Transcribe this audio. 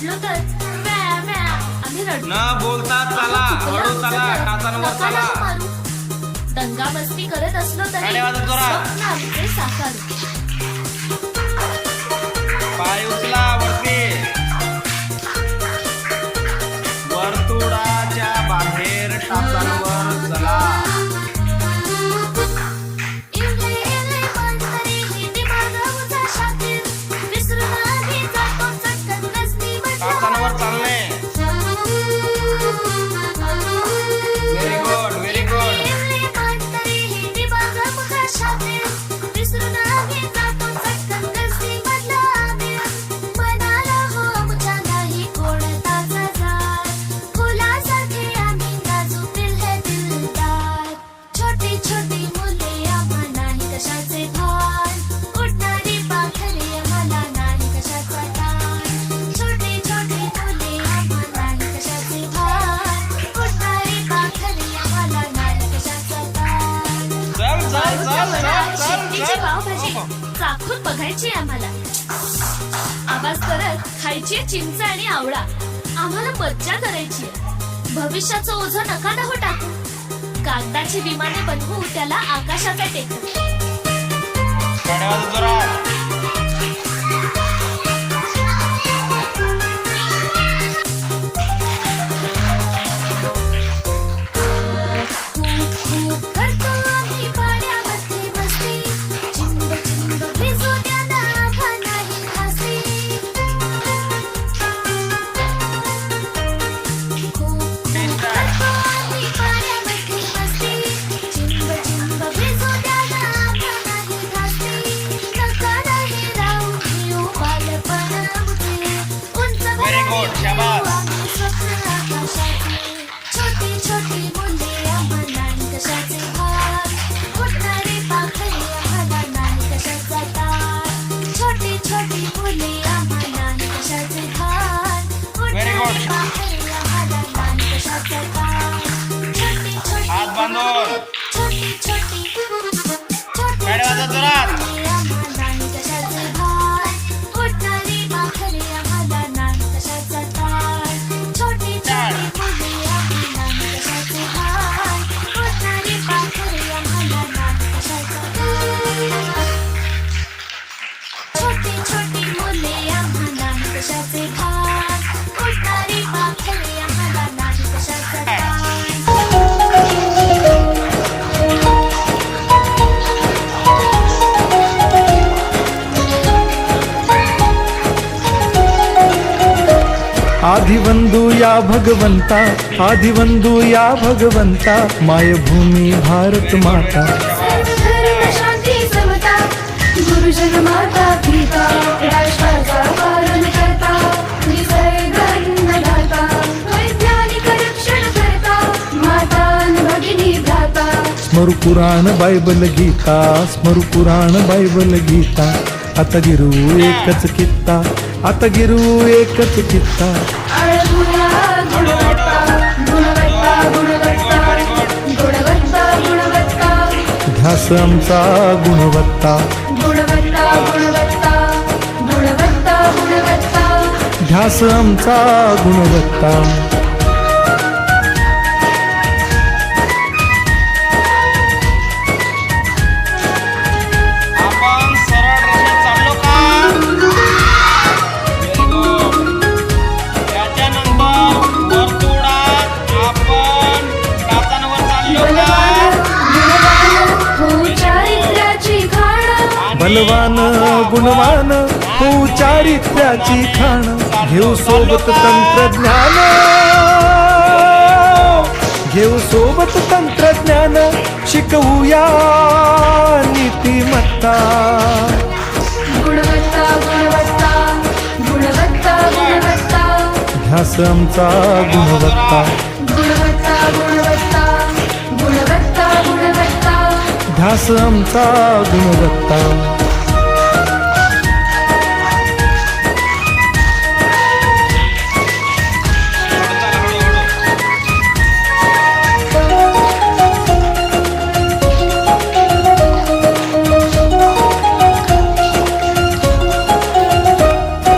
रडलो तर म्या, म्या, आम्ही रडलो न बोलता चला हळू चला टाचांवर चला. दंगा मस्ती करत असलो तरी गाड्या वाजत जोरात. स्वप्न आमचे साकार. पाय उचला वरती. चल पावभाजी. चाखून बघायची आम्हाला. आवाज करत खायची चिंच आणि आवळा. आम्हाला मज्जा करायची. भविष्याचं ओझ नका ना हो टाकू. कागदाची विमाने बनवू त्याला आकाशाचा टेक. Yeah. आदिवंदू या भगवंता आदिवंदू या भगवंता मायभूमी भारत माता। धर्म शांती समता गुरुजन माता पिता राष्ट्राचा पालन करता निसर्गान्न दाता वैज्ञानिक रक्षण करता माता न भगिनी भ्राता। स्मरु पुराण बायबल गीता स्मरु पुराण बायबल गीता। आता गिरू एकच कित्ता। आता गिरू एकच कित्ता गुणवत्ता ध्यास आमचा गुणवत्ता. ध्यास आमचा गुणवत्ता. बलवान गुणवान हो चारित्र्याची खाण घेऊ सोबत तंत्रज्ञान. घेऊ सोबत तंत्रज्ञान शिकवूया नीतिमत्ता. गुणवत्ता गुणवत्ता गुणवत्ता गुणवत्ता. ध्यास आमचा गुणवत्ता. गुणवत्ता गुणवत्ता गुणवत्ता गुणवत्ता. ध्यास आमचा गुणवत्ता.